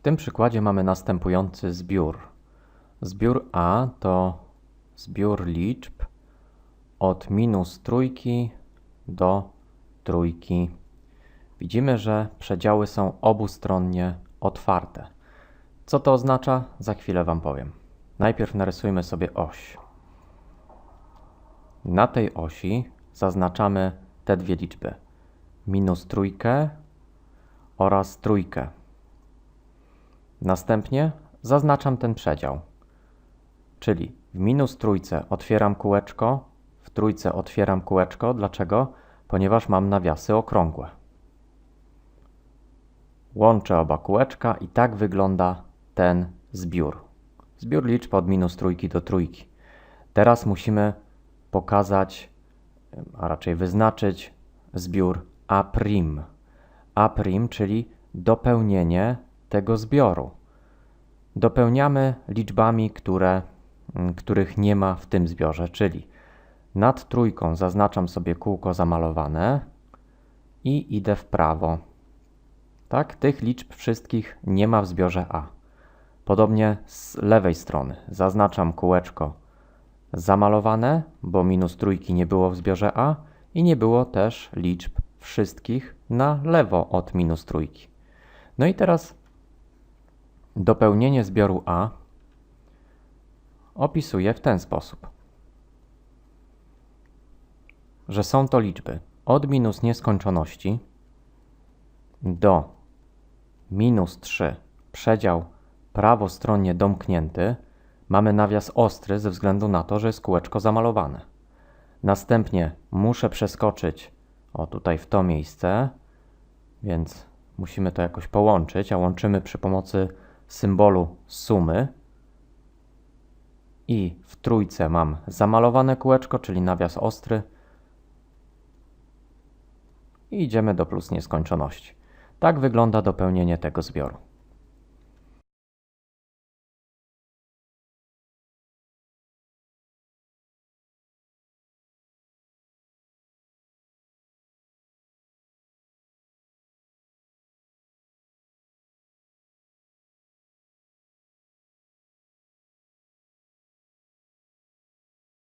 W tym przykładzie mamy następujący zbiór. Zbiór A to zbiór liczb od minus trójki do trójki. Widzimy, że przedziały są obustronnie otwarte. Co to oznacza? Za chwilę Wam powiem. Najpierw narysujmy sobie oś. Na tej osi zaznaczamy te dwie liczby. Minus trójkę oraz trójkę. Następnie zaznaczam ten przedział. Czyli w minus trójce otwieram kółeczko, w trójce otwieram kółeczko. Dlaczego? Ponieważ mam nawiasy okrągłe. Łączę oba kółeczka i tak wygląda ten zbiór. Zbiór liczb od minus trójki do trójki. Teraz musimy pokazać, a raczej wyznaczyć zbiór A'. A', czyli dopełnienie tego zbioru. Dopełniamy liczbami, które, mm, których nie ma w tym zbiorze, czyli nad trójką zaznaczam sobie kółko zamalowane i idę w prawo. Tak, tych liczb wszystkich nie ma w zbiorze A. Podobnie z lewej strony zaznaczam kółeczko zamalowane, bo minus trójki nie było w zbiorze A i nie było też liczb wszystkich na lewo od minus trójki. No i teraz dopełnienie zbioru A opisuję w ten sposób, że są to liczby od minus nieskończoności do minus 3, przedział prawostronnie domknięty, mamy nawias ostry ze względu na to, że jest kółeczko zamalowane. Następnie muszę przeskoczyć o tutaj w to miejsce, więc musimy to jakoś połączyć, a łączymy przy pomocy symbolu sumy. I w trójce mam zamalowane kółeczko, czyli nawias ostry. I idziemy do plus nieskończoności. Tak wygląda dopełnienie tego zbioru.